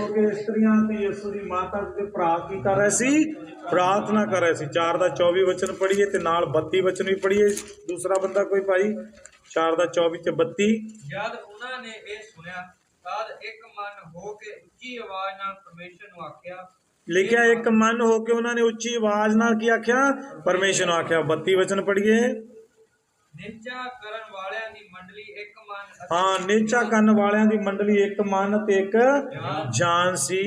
ਕੇ ਇਸਤਰੀਆਂ ਤੇ ਯਿਸੂ ਦੀ ਮਾਤਾ ਦੇ ਭਰਾ ਕੀ ਕਰ ਰਹੇ ਸੀ? ਪ੍ਰਾਰਥਨਾ ਕਰ ਰਹੇ ਸੀ। 4 ਦਾ 24 ਵਚਨ ਪੜ੍ਹੀਏ ਤੇ ਨਾਲ 32 ਵਚਨ ਵੀ ਪੜ੍ਹੀਏ। ਦੂਸਰਾ ਬੰਦਾ ਕੋਈ ਭਾਈ? 4 ਦਾ 24 ਤੇ 32 ਜਦ ਉਹਨਾਂ ਨੇ ਇਹ ਸੁਣਿਆ ਤਦ ਇੱਕ ਮਨ ਹੋ ਕੇ ਉੱਚੀ ਆਵਾਜ਼ ਨਾਲ ਪਰਮੇਸ਼ਰ ਨੂੰ ਆਖਿਆ ਲਿਖਿਆ ਇੱਕ ਮਨ ਹੋ ਕੇ ਉਹਨਾਂ ਨੇ ਉੱਚੀ ਆਵਾਜ਼ ਨਾਲ ਕੀ ਆਖਿਆ? ਪਰਮੇਸ਼ਰ ਨੂੰ ਆਖਿਆ 32 ਵਚਨ ਪੜ੍ਹੀਏ। ਨਿੰਚਾ ਕਰਨ ਵਾਲਿਆਂ ਦੀ ਮੰਡਲੀ ਇੱਕ ਮਨ ਅਤੇ ਹਾਂ ਨੀਚਾ ਕੰਨ ਵਾਲਿਆਂ ਦੀ ਮੰਡਲੀ ਇੱਕ ਮਨ ਤੇ ਇੱਕ ਜਾਨ ਸੀ।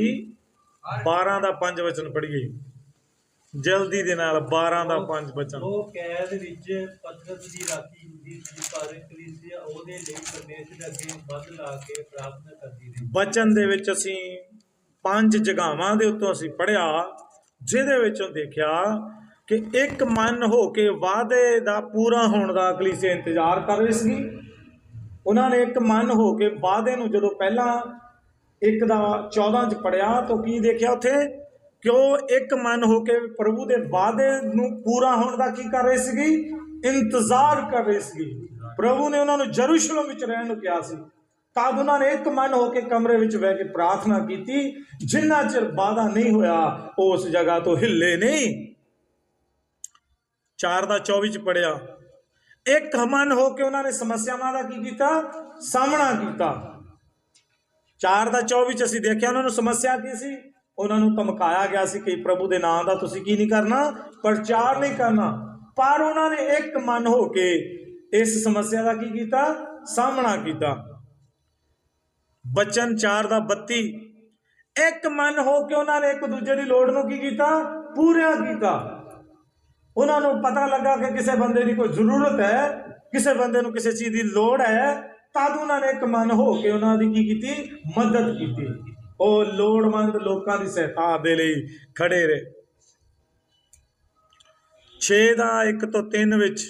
12 ਦਾ 5 ਵਚਨ ਪੜ੍ਹੀਏ। ਜਲਦੀ ਦੇ ਨਾਲ 12 ਦਾ 5 ਵਚਨ। ਉਹ ਕੈਦ ਵਿੱਚ ਪਤਰਸ ਦੀ ਰਾਤੀ ਹੁੰਦੀ ਸੀ ਪਰ ਕਲੀਸਿਆ ਉਹਦੇ ਲਈ ਪਰਮੇਸ਼ਰ ਦੇ ਅੱਗੇ ਵੱਧ ਲਾ ਕੇ ਪ੍ਰਾਰਥਨਾ ਕਰਦੀ ਰਹੀ। ਬਚਨ ਦੇ ਵਿੱਚ ਅਸੀਂ ਪੰਜ ਜਗਾਵਾਂ ਦੇ ਉੱਤੋਂ ਅਸੀਂ ਪੜਿਆ ਜਿਹਦੇ ਵਿੱਚੋਂ ਦੇਖਿਆ ਕਿ ਇੱਕ ਮਨ ਹੋ ਕੇ ਵਾਅਦੇ ਦਾ ਪੂਰਾ ਹੋਣ ਦਾ ਕਲੀਸੇ ਇੰਤਜ਼ਾਰ ਕਰ ਰਹੀ ਸੀ ਉਹਨਾਂ ਨੇ ਇੱਕ ਮਨ ਹੋ ਕੇ ਵਾਅਦੇ ਨੂੰ ਜਦੋਂ ਪਹਿਲਾਂ ਇੱਕ ਦਾ 14 ਚ ਪੜਿਆ ਤਾਂ ਕੀ ਦੇਖਿਆ ਉੱਥੇ? ਕਿਉਂ ਇੱਕ ਮਨ ਹੋ ਕੇ ਪ੍ਰਭੂ ਦੇ ਵਾਅਦੇ ਨੂੰ ਪੂਰਾ ਹੋਣ ਦਾ ਕੀ ਕਰ ਰਹੇ ਸੀਗੀ? ਇੰਤਜ਼ਾਰ ਕਰ ਰਹੇ ਸੀਗੀ। ਪ੍ਰਭੂ ਨੇ ਉਹਨਾਂ ਨੂੰ ਜਰੂਸ਼ਲਮ ਵਿੱਚ ਰਹਿਣ ਨੂੰ ਕਿਹਾ ਸੀ। ਤਦ ਉਹਨਾਂ ਨੇ ਇੱਕ ਮਨ ਹੋ ਕੇ ਕਮਰੇ ਵਿੱਚ ਬਹਿ ਕੇ ਪ੍ਰਾਰਥਨਾ ਕੀਤੀ, ਜਿੰਨਾ ਚਿਰ ਵਾਅਦਾ ਨਹੀਂ ਹੋਇਆ ਉਹ ਉਸ ਜਗ੍ਹਾ ਤੋਂ ਹਿੱਲੇ ਨਹੀਂ। 4 ਦਾ 24 ਚ ਪੜਿਆ ਇੱਕ ਮਨ ਹੋ ਕੇ ਉਹਨਾਂ ਨੇ ਸਮੱਸਿਆਵਾਂ ਦਾ ਕੀ ਕੀਤਾ? ਸਾਹਮਣਾ ਕੀਤਾ। 4 ਦਾ 24 ਚ ਅਸੀਂ ਦੇਖਿਆ ਉਹਨਾਂ ਨੂੰ ਸਮੱਸਿਆ ਕੀ ਸੀ? ਉਹਨਾਂ ਨੂੰ ਧਮਕਾਇਆ ਗਿਆ ਸੀ ਕਿ ਪ੍ਰਭੂ ਦੇ ਨਾਮ ਦਾ ਤੁਸੀਂ ਕੀ ਨਹੀਂ ਕਰਨਾ? ਪ੍ਰਚਾਰ ਨਹੀਂ ਕਰਨਾ। ਪਰ ਉਹਨਾਂ ਨੇ ਇੱਕ ਮਨ ਹੋ ਕੇ ਇਸ ਸਮੱਸਿਆ ਦਾ ਕੀ ਕੀਤਾ? ਸਾਹਮਣਾ ਕੀਤਾ। ਬਚਨ 4 ਦਾ 32 ਇੱਕ ਮਨ ਹੋ ਕੇ ਉਹਨਾਂ ਨੇ ਇੱਕ ਦੂਜੇ ਦੀ ਲੋੜ ਨੂੰ ਕੀ ਕੀਤਾ? ਪੂਰਾ ਕੀਤਾ। ਉਹਨਾਂ ਨੂੰ ਪਤਾ ਲੱਗਾ ਕਿ ਕਿਸੇ ਬੰਦੇ ਦੀ ਕੋਈ ਜ਼ਰੂਰਤ ਹੈ, ਕਿਸੇ ਬੰਦੇ ਨੂੰ ਕਿਸੇ ਚੀਜ਼ ਦੀ ਲੋੜ ਹੈ, ਤਦ ਉਹਨਾਂ ਨੇ ਇੱਕ ਮਨ ਹੋ ਕੇ ਉਹਨਾਂ ਦੀ ਕੀ ਕੀਤੀ? ਮਦਦ ਕੀਤੀ। ਉਹ ਲੋੜਵੰਦ ਲੋਕਾਂ ਦੀ ਸਹਾਇਤਾ ਦੇ ਲਈ ਖੜੇ ਰਹੇ। 6 ਦਾ 1 ਤੋਂ 3 ਵਿੱਚ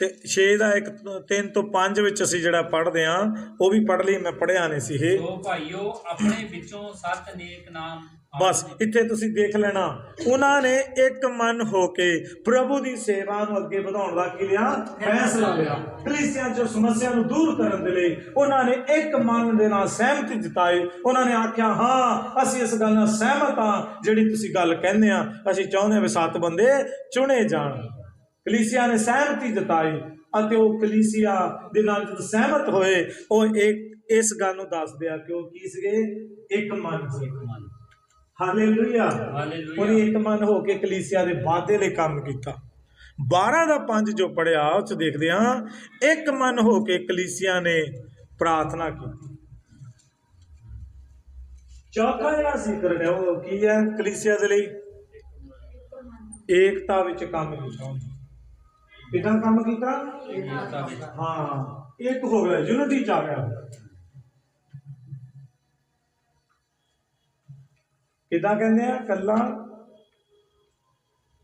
ਤੇ 6 ਦਾ 1 ਤੋਂ 3 ਤੋਂ 5 ਵਿੱਚ ਅਸੀਂ ਜਿਹੜਾ ਪੜ੍ਹਦੇ ਆ ਉਹ ਵੀ ਪੜ੍ਹ ਲਈ, ਮੈਂ ਪੜ੍ਹਿਆ ਨਹੀਂ ਸੀ ਇਹ। ਸੋ ਭਾਈਓ, ਆਪਣੇ ਵਿੱਚੋਂ ਸਤ ਨੇਕ ਨਾਮ ਬਸ ਇੱਥੇ ਤੁਸੀਂ ਦੇਖ ਲੈਣਾ। ਉਹਨਾਂ ਨੇ ਇੱਕ ਮਨ ਹੋ ਕੇ ਪ੍ਰਭੂ ਦੀ ਸੇਵਾ ਨੂੰ ਅੱਗੇ ਵਧਾਉਣ ਦਾ ਕੀ ਲਿਆ? ਫੈਸਲਾ ਲਿਆ। ਕਲੀਸਿਆਂ ਚੋਂ ਸਮੱਸਿਆ ਨੂੰ ਦੂਰ ਕਰਨ ਦੇ ਲਈ ਉਹਨਾਂ ਨੇ ਇੱਕ ਮਨ ਦੇ ਨਾਲ ਸਹਿਮਤੀ ਜਤਾਈ। ਉਹਨਾਂ ਨੇ ਆਖਿਆ, ਹਾਂ, ਅਸੀਂ ਇਸ ਗੱਲ ਨਾਲ ਸਹਿਮਤ ਹਾਂ, ਜਿਹੜੀ ਤੁਸੀਂ ਗੱਲ ਕਹਿੰਦੇ ਆ, ਅਸੀਂ ਚਾਹੁੰਦੇ ਹਾਂ ਵੀ ਸੱਤ ਬੰਦੇ ਚੁਣੇ ਜਾਣ। ਕਲੀਸਿਆ ਨੇ ਸਹਿਮਤੀ ਜਤਾਈ ਅਤੇ ਉਹ ਕਲੀਸਿਆ ਦੇ ਨਾਲ ਜਦ ਸਹਿਮਤ ਹੋਏ, ਉਹ ਇੱਕ ਇਸ ਗੱਲ ਨੂੰ ਦੱਸਦੇ ਆ ਕਿ ਉਹ ਕੀ ਸੀਗੇ? ਇੱਕ ਮਨ ਸੀ। ਇੱਕ ਮਨ ਹਾਲੇਲੂਇਆ ਹਾਲੇਲੂਇਆ। ਉਹਨੇ ਇੱਕ ਮਨ ਹੋ ਕੇ ਕਲੀਸਿਆ ਦੇ ਵਾਅਦੇ ਲਈ ਕੰਮ ਕੀਤਾ। 12 ਦਾ 5 ਜੋ ਪੜਿਆ ਉਹ ਚ ਦੇਖਦੇ ਹਾਂ ਇੱਕ ਮਨ ਹੋ ਕੇ ਕਲੀਸਿਆ ਨੇ ਪ੍ਰਾਰਥਨਾ ਕੀਤੀ। ਚੌਥਾ ਜਿਹੜਾ ਜ਼ਿਕਰ ਹੈ ਉਹ ਕੀ ਹੈ ਕਲੀਸਿਆ ਦੇ ਲਈ? ਏਕਤਾ ਵਿੱਚ ਕੰਮ ਕੀਤਾ ਕਿਦਾਂ ਕੰਮ ਕੀਤਾ? ਏਕਤਾ ਵਿੱਚ। ਹਾਂ ਇੱਕ ਹੋ ਗਿਆ ਯੂਨਿਟੀ ਚ ਆ ਗਿਆ। ਕਿਦਾਂ ਕਹਿੰਦੇ ਆ? ਕੱਲਾ?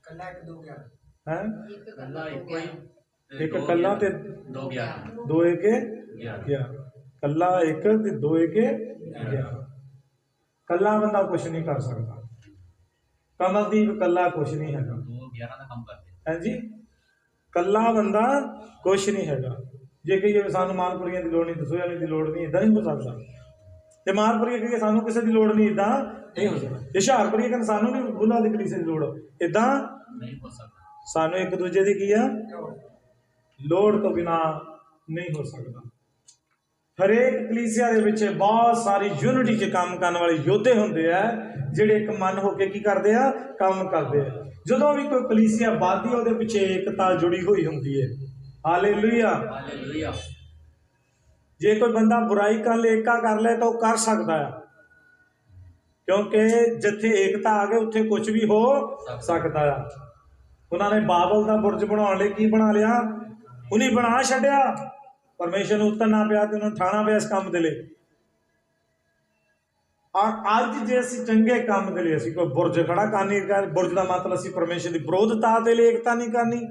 ਕੱਲਾ ਇੱਕ ਦੋ ਗਿਆ। ਹੈ? ਕੱਲਾ ਇੱਕੋ ਹੀ। ਇੱਕ ਦੋ ਕੱਲਾ ਤੇ ਦੋ ਗਿਆਰਾਂ ਦੋ ਏਕੇ? ਗਿਆਰਾਂ ਗਿਆ। ਕੱਲਾ ਇੱਕ ਤੇ ਦੋ ਏਕੇ? ਗਿਆ। ਕੱਲਾ ਬੰਦਾ ਕੁਝ ਨਹੀਂ ਕਰ ਸਕਦਾ। ਕਮਲਦੀਪ ਕੱਲਾ ਕੁਝ ਨਹੀਂ ਹੈਗਾ। ਦੋ ਗਿਆਰਾਂ ਦਾ ਕੰਮ ਕਰਦੇ। ਹਾਂਜੀ ਕੱਲਾ ਬੰਦਾ ਕੁਝ ਨਹੀਂ ਹੈਗਾ। ਜੇ ਕਹੀਏ ਸਾਨੂੰ ਮਾਨਪੁਰੀਆਂ ਦੀ ਲੋੜ ਨਹੀਂ ਦਸੋਇਆ ਦੀ ਲੋੜ ਨਹੀਂ ਇਦਾਂ ਨਹੀਂ ਹੋ ਸਕਦਾ। ਤੇ ਮਾਨਪੁਰੀਆਂ ਕਹੀਏ ਸਾਨੂੰ ਕਿਸੇ ਦੀ ਲੋੜ ਨਹੀਂ ਇਦਾਂ ਨਹੀਂ ਹੋ ਸਕਦਾ। ਜੇ ਹੁਸ਼ਿਆਰਪੁਰੀਆਂ ਕਹਿੰਦੇ ਸਾਨੂੰ ਨਹੀਂ ਬੁੱਲਾ ਦੀ ਕਲੀਸੇ ਦੀ ਲੋੜ। ਇਦਾਂ ਨਹੀਂ ਹੋ ਸਕਦਾ। ਸਾਨੂੰ ਇੱਕ ਦੂਜੇ ਦੀ ਕੀ ਆ? ਲੋੜ ਤੋਂ ਬਿਨਾ ਨਹੀਂ ਹੋ ਸਕਦਾ। ਹਰੇਕ ਕਲੀਸਿਆ ਦੇ ਵਿੱਚ ਬਹੁਤ ਸਾਰੀ ਯੂਨਿਟੀ 'ਚ ਕੰਮ ਕਰਨ ਵਾਲੇ ਯੋਧੇ ਹੁੰਦੇ ਆ ਜਿਹੜੇ ਇੱਕ ਮਨ ਹੋ ਕੇ ਕੀ ਕਰਦੇ ਆ? ਕੰਮ ਕਰਦੇ ਆ। ਜਦੋਂ ਵੀ ਕੋਈ ਕਲੀਸਿਆ ਬਾਦੀ ਉਹਦੇ ਪਿੱਛੇ ਏਕਤਾ ਜੁੜੀ ਹੋਈ ਹੁੰਦੀ ਹੈ ਹਾਲੇਲੂਇਆ। ਹਾਲੇਲੂਇਆ। ਜੇ ਕੋਈ ਬੰਦਾ ਬੁਰਾਈ ਕਰ ਲੈ ਏਕਾ ਕਰ ਲੈ ਤਾਂ ਉਹ ਕਰ ਸਕਦਾ ਆ। ਕਿਉਂਕਿ ਜਿੱਥੇ ਏਕਤਾ ਆ ਗਈ ਉੱਥੇ ਕੁਝ ਵੀ ਹੋ ਸਕਦਾ ਆ। ਉਹਨਾਂ ਨੇ ਬਾਬਲ ਦਾ ਬੁਰਜ ਬਣਾਉਣ ਲਈ ਕੀ ਬਣਾ ਲਿਆ? ਉਹਨੇ ਬਣਾ ਛੱਡਿਆ। ਪਰਮੇਸ਼ਰ ਨੂੰ ਉਤਰਨਾ ਪਿਆ ਤੇ ਉਹਨੂੰ ਠਾਣਾ ਪਿਆ ਇਸ ਕੰਮ ਦੇ ਲਈ। ਔਰ ਅੱਜ ਜੇ ਅਸੀਂ ਚੰਗੇ ਕੰਮ ਦੇ ਲਈ, ਅਸੀਂ ਕੋਈ ਬੁਰਜ ਖੜਾ ਕਰਨੀ ਕਰ ਬੁਰਜ ਦਾ ਮਤਲਬ ਅਸੀਂ ਪਰਮੇਸ਼ਰ ਦੀ ਵਿਰੋਧਤਾ ਦੇ ਲਈ ਏਕਤਾ ਨਹੀਂ ਕਰਨੀ।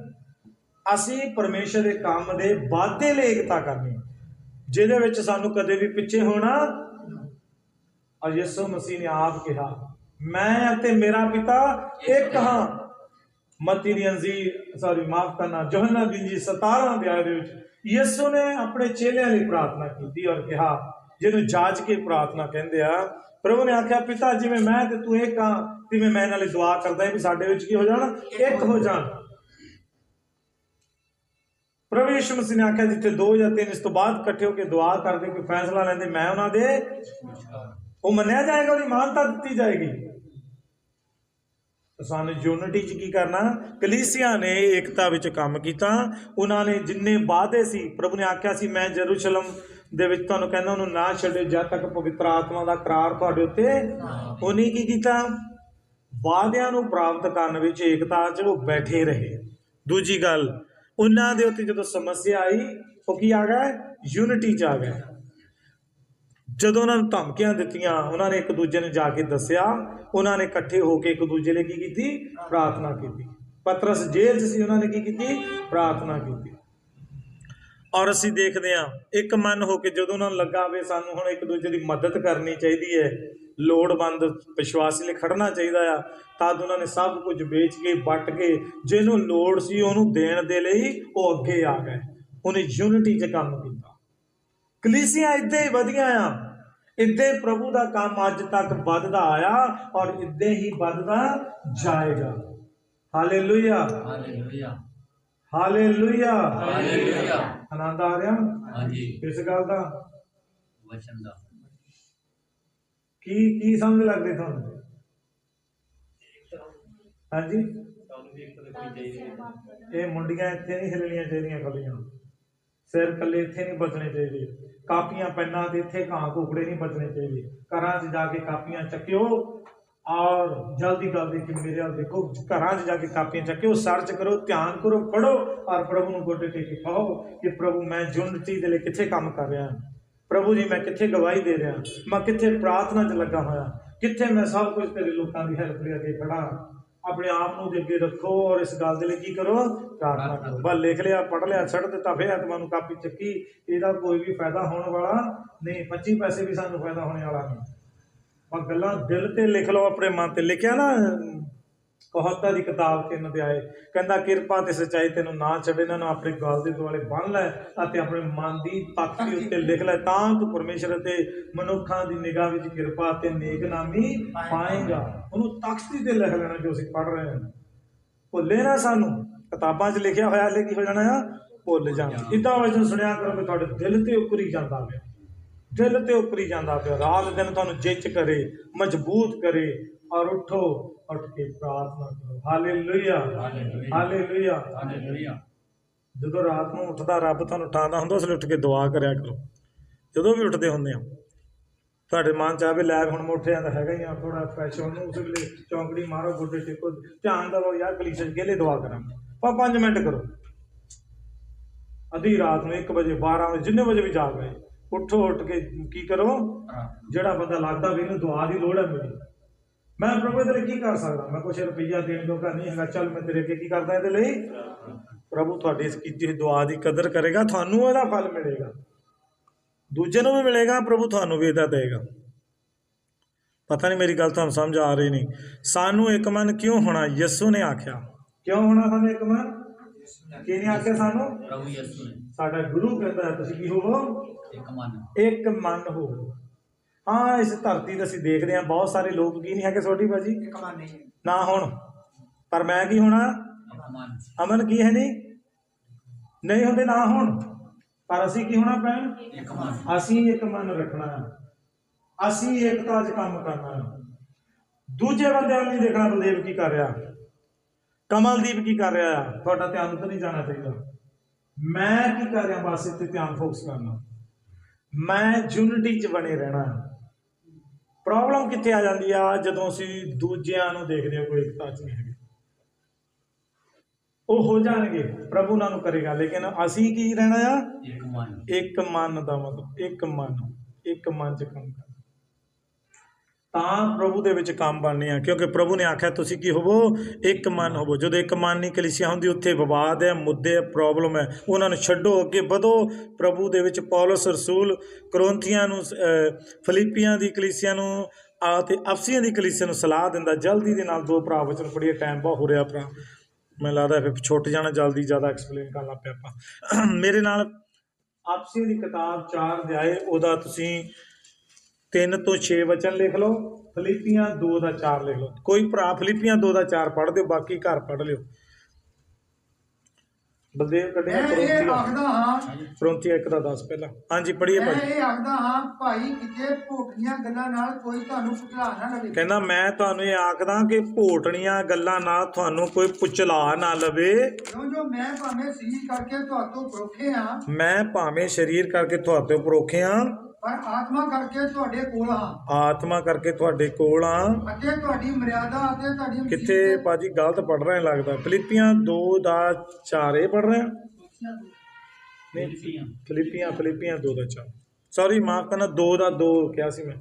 ਅਸੀਂ ਪਰਮੇਸ਼ਰ ਦੇ ਕੰਮ ਦੇ ਵਾਅਦੇ ਲਈ ਏਕਤਾ ਕਰਨੀ ਜਿਹਦੇ ਵਿੱਚ ਸਾਨੂੰ ਕਦੇ ਵੀ ਪਿੱਛੇ ਹੋਣਾ ਔਰ ਯਿਸੂ ਮਸੀਹ ਨੇ ਆਪ ਕਿਹਾ, ਮੈਂ ਅਤੇ ਮੇਰਾ ਪਿਤਾ ਇੱਕ ਹਾਂ। ਮਤੀ ਦੀ ਅੰਜੀਰ ਸੌਰੀ ਮਾਫ ਕਰਨਾ, ਯੋਹਨਾ ਦੀ ਜੀ 17 ਅਧਿਆਇ ਦੇ ਵਿੱਚ ਯਿਸੂ ਨੇ ਆਪਣੇ ਚੇਲਿਆਂ ਲਈ ਪ੍ਰਾਰਥਨਾ ਕੀਤੀ ਔਰ ਕਿਹਾ, ਜਿਹਨੂੰ ਜਾਜ ਕੇ ਪ੍ਰਾਰਥਨਾ ਕਹਿੰਦੇ ਆ, ਪ੍ਰਭੂ ਨੇ ਆਖਿਆ, ਪਿਤਾ, ਜਿਵੇਂ ਮੈਂ ਤੇ ਤੂੰ ਇੱਕ ਆ ਤਿਵੇਂ ਮੈਂ ਇਹਨਾਂ ਲਈ ਦੁਆ ਕਰਦਾ ਵੀ ਸਾਡੇ ਵਿੱਚ ਕੀ ਹੋ ਜਾਣ? ਇੱਕ ਹੋ ਜਾਣ। ਪ੍ਰਭੂ ਯਿਸੂ ਮਸੀਹ ਨੇ ਆਖਿਆ, ਜਿੱਥੇ ਦੋ ਜਾਂ ਤਿੰਨ ਇਸ ਤੋਂ ਬਾਅਦ ਇਕੱਠੇ ਹੋ ਕੇ ਦੁਆ ਕਰਦੇ, ਕੋਈ ਫੈਸਲਾ ਲੈਂਦੇ, ਮੈਂ ਉਹਨਾਂ ਦੇ ਉਹ ਮੰਨਿਆ ਜਾਏਗਾ, ਉਹਦੀ ਮਾਨਤਾ ਦਿੱਤੀ ਜਾਏਗੀ। ਸਾਨੂੰ ਯੂਨਿਟੀ 'ਚ ਕੀ ਕਰਨਾ? ਕਲੀਸਿਆ ਨੇ ਏਕਤਾ ਵਿੱਚ ਕੰਮ ਕੀਤਾ। ਉਹਨਾਂ ਨੇ ਜਿੰਨੇ ਵਾਅਦੇ ਸੀ, ਪ੍ਰਭੂ ਨੇ ਆਖਿਆ ਸੀ, ਮੈਂ ਜਰੂਸ਼ਲਮ ਦੇ ਵਿੱਚ ਤੁਹਾਨੂੰ ਕਹਿੰਦਾ, ਉਹਨੂੰ ਨਾ ਛੱਡਿਓ ਜਦ ਤੱਕ ਪਵਿੱਤਰ ਆਤਮਾ ਦਾ ਕਰਾਰ ਤੁਹਾਡੇ ਉੱਤੇ ਉਹਨੇ ਕੀ ਕੀਤਾ? ਵਾਅਦਿਆਂ ਨੂੰ ਪ੍ਰਾਪਤ ਕਰਨ ਵਿੱਚ ਏਕਤਾ 'ਚ ਉਹ ਬੈਠੇ ਰਹੇ। ਦੂਜੀ ਗੱਲ, ਉਹਨਾਂ ਦੇ ਉੱਤੇ ਜਦੋਂ ਸਮੱਸਿਆ ਆਈ, ਉਹ ਕੀ ਆ ਗਏ? ਯੂਨਿਟੀ 'ਚ ਆ ਗਿਆ ਜਦੋਂ ਉਹਨਾਂ ਨੂੰ ਧਮਕੀਆਂ ਦਿੱਤੀਆਂ, ਉਹਨਾਂ ਨੇ ਇੱਕ ਦੂਜੇ ਨੂੰ ਜਾ ਕੇ ਦੱਸਿਆ। ਉਹਨਾਂ ਨੇ ਇਕੱਠੇ ਹੋ ਕੇ ਇੱਕ ਦੂਜੇ ਲਈ ਕੀ ਕੀਤੀ? ਪ੍ਰਾਰਥਨਾ ਕੀਤੀ। ਪਤਰਸ ਜੇਲ੍ਹ 'ਚ ਸੀ, ਉਹਨਾਂ ਨੇ ਕੀ ਕੀਤੀ? ਪ੍ਰਾਰਥਨਾ ਕੀਤੀ। ਔਰ ਅਸੀਂ ਦੇਖਦੇ ਹਾਂ, ਇੱਕ ਮਨ ਹੋ ਕੇ ਜਦੋਂ ਉਹਨਾਂ ਨੂੰ ਲੱਗਾ ਵੀ ਸਾਨੂੰ ਹੁਣ ਇੱਕ ਦੂਜੇ ਦੀ ਮਦਦ ਕਰਨੀ ਚਾਹੀਦੀ ਹੈ, ਲੋੜਵੰਦ ਵਿਸ਼ਵਾਸੀ ਲਈ ਖੜਨਾ ਚਾਹੀਦਾ ਆ, ਤਦ ਉਹਨਾਂ ਨੇ ਸਭ ਕੁਝ ਵੇਚ ਕੇ, ਵੱਟ ਕੇ, ਜਿਹਨੂੰ ਲੋੜ ਸੀ ਉਹਨੂੰ ਦੇਣ ਦੇ ਲਈ ਉਹ ਅੱਗੇ ਆ ਗਏ। ਉਹਨੇ ਯੂਨਿਟੀ 'ਚ ਕੰਮ ਕੀਤਾ। ਕਲੀਸਿਆ ਇੱਦਾਂ ਹੀ ਵਧੀਆਂ ਆ। ਇੱਦਾਂ ਪ੍ਰਭੂ ਦਾ ਕੰਮ ਅੱਜ ਤੱਕ ਵੱਧਦਾ ਆਇਆ ਔਰ ਇੱਦਾਂ ਹੀ ਵੱਧਦਾ ਜਾਏਗਾ। ਹਾਲੇਲੂਇਆ ਹਾਲੇਲੂਇਆ ਹਾਲੇਲੂਇਆ ਹਾਲੇਲੂਇਆ ਆਨੰਦ ਆ ਰਿਹਾ? ਹਾਂਜੀ। ਇਸ ਗੱਲ ਦਾ? ਵਚਨ ਦਾ। ਕੀ ਕੀ ਸਮਝ ਲੱਗਦੀ ਤੁਹਾਨੂੰ? ਹਾਂਜੀ। ਸਾਨੂੰ ਵੀ ਇੱਕ ਰੱਖਣੀ ਚਾਹੀਦੀ ਹੈ। ਇਹ ਮੁੰਡੀਆਂ ਇੱਥੇ ਨਹੀਂ ਹਿਲਣੀਆਂ ਚਾਹੀਦੀਆਂ ਖੱਲੀਆਂ ਸਿਰ ਕੱਲੇ ਇੱਥੇ ਨਹੀਂ ਬਚਣੇ ਚਾਹੀਦੇ। ਕਾਪੀਆਂ, ਪੈਨਾਂ ਤੇ ਇੱਥੇ ਘਾਹ ਕੋਕੜੇ ਨਹੀਂ ਬਚਣੇ ਚਾਹੀਦੇ। ਘਰਾਂ 'ਚ ਜਾ ਕੇ ਕਾਪੀਆਂ ਚੱਕਿਓ ਔਰ ਜਲਦੀ ਜਲਦੀ ਕਿ ਮੇਰੇ ਵੱਲ ਦੇਖੋ, ਘਰਾਂ 'ਚ ਜਾ ਕੇ ਕਾਪੀਆਂ ਚੱਕਿਓ, ਸਰਚ ਕਰੋ, ਧਿਆਨ ਕਰੋ ਪੜੋ ਔਰ ਪ੍ਰਭੂ ਨੂੰ ਗੋਡੇ ਟੇਕ ਕੇ ਕਹੋ ਕਿ ਪ੍ਰਭੂ, ਮੈਂ ਯੂਨਿਟੀ ਦੇ ਲਈ ਕਿੱਥੇ ਕੰਮ ਕਰ ਰਿਹਾ ਹਾਂ? ਪ੍ਰਭੂ ਜੀ, ਮੈਂ ਕਿੱਥੇ ਗਵਾਹੀ ਦੇ ਰਿਹਾ ਮੈਂ ਕਿੱਥੇ ਪ੍ਰਾਰਥਨਾ 'ਚ ਲੱਗਾ ਹੋਇਆ ਕਿੱਥੇ ਮੈਂ ਸਭ ਕੁਝ ਤੇਰੇ ਲੋਕਾਂ ਦੀ ਹੈਲਪ ਲਈ ਅੱਗੇ ਖੜਾ ਆਪਣੇ ਆਪ ਨੂੰ ਦੇ ਅੱਗੇ ਰੱਖੋ ਔਰ ਇਸ ਗੱਲ ਦੇ ਲਈ ਕੀ ਕਰੋ? ਪ੍ਰਾਰਥਨਾ ਕਰੋ। ਬਸ ਲਿਖ ਲਿਆ ਪੜ ਲਿਆ ਛੱਡ ਦਿੱਤਾ ਫੇਰ ਆਤਮਾ ਨੂੰ ਕਾਪੀ ਚੱਕੀ। ਇਹਦਾ ਕੋਈ ਵੀ ਫਾਇਦਾ ਹੋਣ ਵਾਲਾ ਨਹੀਂ। 25 ਪੈਸੇ ਵੀ ਸਾਨੂੰ ਫਾਇਦਾ ਹੋਣੇ ਵਾਲਾ ਨਹੀਂ। ਪਰ ਗੱਲਾਂ ਦਿਲ ਤੇ ਲਿਖ ਲਓ ਆਪਣੇ ਮਨ ਤੇ। ਲਿਖਿਆ ਨਾ ਕਹਤਾ ਦੀ ਕਿਤਾਬ ਤਿੰਨ ਤੇ ਆਏ। ਕਹਿੰਦਾ, ਕਿਰਪਾ ਤੇ ਸਚਾਈ ਤੈਨੂੰ ਨਾ ਛੱਡੇ ਇਹਨਾਂ ਨੂੰ ਆਪਣੇ ਗਲ ਦੇ ਦੁਆਲੇ ਬੰਨ ਲੈ ਅਤੇ ਆਪਣੇ ਮਨ ਦੀ ਤਖਤੀ ਉੱਤੇ ਲਿਖ ਲੈ। ਤਾਂ ਤੂੰ ਪਰਮੇਸ਼ਰ ਅਤੇ ਮਨੁੱਖਾਂ ਦੀ ਨਿਗਾਹ ਵਿੱਚ ਕਿਰਪਾ ਤੇ ਨੇਕਨਾਮੀ ਪਾਏਗਾ। ਉਹਨੂੰ ਤਖਤੀ ਤੇ ਲਿਖ ਲੈਣਾ ਜੋ ਅਸੀਂ ਪੜ ਰਹੇ ਹਾਂ। ਭੁੱਲੇ ਨਾ ਸਾਨੂੰ। ਕਿਤਾਬਾਂ 'ਚ ਲਿਖਿਆ ਹੋਇਆ ਲੈ ਕੀ ਹੋ ਜਾਣਾ ਆ? ਭੁੱਲ ਜਾਣਾ। ਇਦਾਂ ਵਜਨ ਸੁਣਿਆ ਕਰੋ ਕਿ ਤੁਹਾਡੇ ਦਿਲ ਤੇ ਉਕਰੀ ਜਾਂਦਾ ਪਿਆ ਦਿਲ ਤੇ ਉਕਰੀ ਜਾਂਦਾ ਪਿਆ ਰਾਤ ਦਿਨ ਤੁਹਾਨੂੰ ਜਿੱਚ ਕਰੇ ਮਜ਼ਬੂਤ ਕਰੇ ਔਰ ਉਠੋ ਉੱਠ ਕੇ ਪ੍ਰਾਰਥਨਾ ਕਰੋ। ਹਾਲੇਲੂਇਆ। ਹਾਲੇਲੂਇਆ। ਹਾਲੇਲੂਇਆ। ਜਦੋਂ ਰਾਤ ਨੂੰ ਉੱਠਦਾ ਰੱਬ ਤੁਹਾਨੂੰ ਉਠਾਉਂਦਾ ਹੁੰਦਾ ਉਸ ਲਈ ਉੱਠ ਕੇ ਦੁਆ ਕਰਿਆ ਕਰੋ। ਜਦੋਂ ਵੀ ਉੱਠਦੇ ਹੁੰਦੇ ਹੋ ਤੁਹਾਡੇ ਮਨ ਚ ਆਵੇ ਲੈ ਹੁਣ ਮੈਂ ਉੱਠਿਆ ਤਾਂ ਹੈਗਾ ਹੀ ਆ ਥੋੜਾ ਫਰੈਸ਼ ਹੋਣ ਨੂੰ ਉਸ ਵੇਲੇ ਚੌਂਕੜੀ ਮਾਰੋ ਗੋਡੇ ਟੇਕੋ ਧਿਆਨ ਦਵੋ ਯਾਰ ਕਲੀਸ਼ੇ ਗੇਲੇ ਦੁਆ ਕਰਾਂ। ਪਾ 5 ਮਿੰਟ ਕਰੋ। ਅੱਧੀ ਰਾਤ ਨੂੰ 1 ਵਜੇ 12 ਵਜੇ ਜਿੰਨੇ ਵਜੇ ਵੀ ਜਾਗ ਗਏ ਉੱਠੋ ਉੱਠ ਕੇ ਕੀ ਕਰੋ? ਜਿਹੜਾ ਬੰਦਾ ਲੱਗਦਾ ਵੀ ਇਹਨੂੰ ਦੁਆ ਦੀ ਲੋੜ ਹੈ ਮੇਰੀ। ਮੈਂ ਪ੍ਰਭੂ ਲਈ ਕੀ ਕਰ ਸਕਦਾ? ਮੈਂ ਕੁਛ ਰੁਪਈਆ ਦੇਣ ਜੋਗਾ ਨਹੀਂ ਹੈਗਾ। ਚੱਲ ਮੈਂ ਤੇਰੇ ਅੱਗੇ ਕੀ ਕਰਦਾ ਇਹਦੇ ਲਈ? ਪ੍ਰਭੂ ਤੁਹਾਡੀ ਇਸ ਕੀਤੀ ਹੋਈ ਦੁਆ ਦੀ ਕਦਰ ਕਰੇਗਾ। ਤੁਹਾਨੂੰ ਇਹਦਾ ਫਲ ਮਿਲੇਗਾ। ਦੂਜੇ ਨੂੰ ਵੀ ਮਿਲੇਗਾ। ਪ੍ਰਭੂ ਤੁਹਾਨੂੰ ਵੀ ਇਹਦਾ ਦੇਗਾ। ਪਤਾ ਨਹੀਂ ਮੇਰੀ ਗੱਲ ਤੁਹਾਨੂੰ ਸਮਝ ਆ ਰਹੀ ਨਹੀਂ। ਸਾਨੂੰ ਇੱਕ ਮਨ ਕਿਉਂ ਹੋਣਾ? ਯਿਸੂ ਨੇ ਆਖਿਆ। ਕਿਉਂ ਹੋਣਾ ਸਾਨੂੰ ਇੱਕ ਮਨ? ਕਿਹਨੇ ਆਖਿਆ ਸਾਨੂੰ? ਪ੍ਰਭੂ ਯਿਸੂ ਨੇ। ਸਾਡਾ ਗੁਰੂ ਕਹਿੰਦਾ ਹੈ, ਤੁਸੀਂ ਕੀ ਹੋਵੋ? ਇੱਕ ਮਨ। ਇੱਕ ਮਨ ਹੋ ਹਾਂ ਇਸ ਧਰਤੀ ਤੇ ਅਸੀਂ ਦੇਖਦੇ ਹਾਂ ਬਹੁਤ ਸਾਰੇ ਲੋਕ ਕੀ ਨਹੀਂ ਹੈਗੇ ਛੋਟੀ ਬਾਜੀ? ਨਾ ਹੁਣ। ਪਰ ਮੈਂ ਕੀ ਹੋਣਾ? ਇੱਕ ਮਨ। ਅਮਨ ਕੀ ਹੈ ਨਹੀਂ ਨਹੀਂ ਹੁੰਦੇ ਨਾ ਹੁਣ। ਪਰ ਅਸੀਂ ਕੀ ਹੋਣਾ ਪੈਣ ਇੱਕ ਮਨ। ਅਸੀਂ ਇੱਕ ਮਨ ਰੱਖਣਾ। ਅਸੀਂ ਏਕਤਾ 'ਚ ਕੰਮ ਕਰਨਾ। ਦੂਜੇ ਬੰਦਿਆਂ ਨੂੰ ਨਹੀਂ ਦੇਖਣਾ ਬਲਦੇਵ ਕੀ ਕਰ ਰਿਹਾ। ਕਮਲਦੀਪ ਕੀ ਕਰ ਰਿਹਾ? ਆ ਤੁਹਾਡਾ ਧਿਆਨ ਉੱਧਰ ਨਹੀਂ ਜਾਣਾ ਚਾਹੀਦਾ। ਮੈਂ ਕੀ ਕਰ ਰਿਹਾ? ਬਸ ਇੱਥੇ ਧਿਆਨ ਫੋਕਸ ਕਰਨਾ। ਮੈਂ ਯੂਨਿਟੀ 'ਚ ਬਣੇ ਰਹਿਣਾ। ਪ੍ਰੋਬਲਮ ਕਿੱਥੇ ਆ ਜਾਂਦੀ ਆ? ਜਦੋਂ ਅਸੀਂ ਦੂਜਿਆਂ ਨੂੰ ਦੇਖਦੇ ਹਾਂ ਕੋਈ ਏਕਤਾ 'ਚ ਨਹੀਂ ਹੈਗੇ। ਉਹ ਹੋ ਜਾਣਗੇ। ਪ੍ਰਭੂ ਉਹਨਾਂ ਨੂੰ ਕਰੇਗਾ। ਲੇਕਿਨ ਅਸੀਂ ਕੀ ਰਹਿਣਾ ਆ? ਇੱਕ ਮਨ। ਇੱਕ ਮਨ ਦਾ ਮਤਲਬ। ਇੱਕ ਮਨ। ਇੱਕ ਮਨ ਚ ਕੰਮ ਕਰਨਾ। ਤਾਂ ਪ੍ਰਭੂ ਦੇ ਵਿੱਚ ਕੰਮ ਬਣਨੇ ਆ ਕਿਉਂਕਿ ਪ੍ਰਭੂ ਨੇ ਆਖਿਆ ਤੁਸੀਂ ਕੀ ਹੋਵੋ? ਇੱਕ ਮਨ ਹੋਵੋ। ਜਦੋਂ ਇੱਕ ਮਨ ਨਹੀਂ ਕਲੀਸਿਆ ਹੁੰਦੀ ਉੱਥੇ ਵਿਵਾਦ ਹੈ ਮੁੱਦੇ ਹੈ ਪ੍ਰੋਬਲਮ ਹੈ। ਉਹਨਾਂ ਨੂੰ ਛੱਡੋ ਅੱਗੇ ਵਧੋ। ਪ੍ਰਭੂ ਦੇ ਵਿੱਚ ਪੌਲਸ ਰਸੂਲ ਕਰੋਂਥੀਆਂ ਨੂੰ ਅਹ, ਫਿਲੀਪੀਆਂ ਦੀ ਕਲੀਸਿਆ ਨੂੰ ਆ ਤੇ ਅਫਸੀਆਂ ਦੀ ਕਲੀਸਿਆ ਨੂੰ ਸਲਾਹ ਦਿੰਦਾ ਜਲਦੀ ਦੇ ਨਾਲ ਦੋ ਭਰਾ ਵਚਨ ਪੜੀਏ ਟਾਈਮ ਬਹੁਤ ਹੋ ਰਿਹਾ ਭਰਾ। ਮੈਨੂੰ ਲੱਗਦਾ ਫਿਰ ਛੁੱਟ ਜਾਣਾ ਜਲਦੀ ਜ਼ਿਆਦਾ ਐਕਸਪਲੇਨ ਕਰਨ ਲੱਗ ਪਿਆ ਆਪਾਂ। ਮੇਰੇ ਨਾਲ ਆਪਸੀ ਦੀ ਕਿਤਾਬ 4 ਅਧਿਆਏ ਉਹਦਾ ਤੁਸੀਂ 3 ਤੋਂ 6 ਵਚਨ ਲਿਖ ਲਓ ਫਿਲੀਪੀਆਂ 2 ਦਾ 4 ਲਿਖ ਲਓ। ਕੋਈ ਭਰਾ ਫਿਲੀਪੀਆਂ 2 ਦਾ 4 ਪੜ੍ਹ ਦਿਓ ਬਾਕੀ ਘਰ ਪੜ੍ਹ ਲਿਓ। ਬਲਦੇਵ ਕੱਢਿਆ ਮੈਂ ਇਹ ਫਰੋਂਤੀਆ ਆਖਦਾ ਹਾਂ। ਫਰੋਂਤੀਆ 1 ਦਾ 10 ਪਹਿਲਾਂ। ਹਾਂਜੀ ਪੜ੍ਹੀਏ ਮੈਂ ਭਾਜੀ ਇਹ ਆਖਦਾ ਹਾਂ ਭਾਈ ਕਿਤੇ ਭੋਟੀਆਂ ਗੱਲਾਂ ਨਾਲ ਕੋਈ ਤੁਹਾਨੂੰ ਪੁੱਛਲਾ ਨਾ ਲਵੇ। ਕਹਿੰਦਾ ਮੈਂ ਤੁਹਾਨੂੰ ਇਹ ਆਖਦਾ ਕਿ ਭੋਟਣੀਆਂ ਗੱਲਾਂ ਨਾਲ ਤੁਹਾਨੂੰ ਕੋਈ ਪੁਚਲਾ ਨਾ ਲਵੇ। ਕਿਉਂ ਜੋ ਮੈਂ ਭਾਵੇਂ ਸਰੀਰ ਕਰਕੇ ਤੁਹਾਤੋਂ ਪਰੋਖੇ ਹਾਂ? ਮੈਂ ਭਾਵੇਂ ਸਰੀਰ ਕਰਕੇ ਤੁਹਾਡੇ ਪਰੋਖਿਆ ਪਰ ਆਤਮਾ ਕਰਕੇ ਤੁਹਾਡੇ ਕੋਲ ਹਾਂ। ਆਤਮਾ ਕਰਕੇ ਤੁਹਾਡੇ ਕੋਲ ਆ ਅਤੇ ਤੁਹਾਡੀ ਮਰਿਆਦਾ ਅਤੇ ਤੁਹਾਡੀ ਕਿੱਥੇ ਬਾਜੀ ਗਲਤ ਪੜ ਰਹੇ ਲੱਗਦਾ। ਫਿਲੀਪੀਆਂ 2 ਦਾ 4 ਇਹ ਪੜ ਰਹੇ ਆ? ਫਿਲੀਪੀਆਂ। ਫਿਲੀਪੀਆਂ ਫਿਲੀਪੀਆਂ 2 ਦਾ 4 ਸੌਰੀ ਮਾਫ ਕਰਨਾ 2 ਦਾ 2 ਕਿਹਾ ਸੀ ਮੈਂ।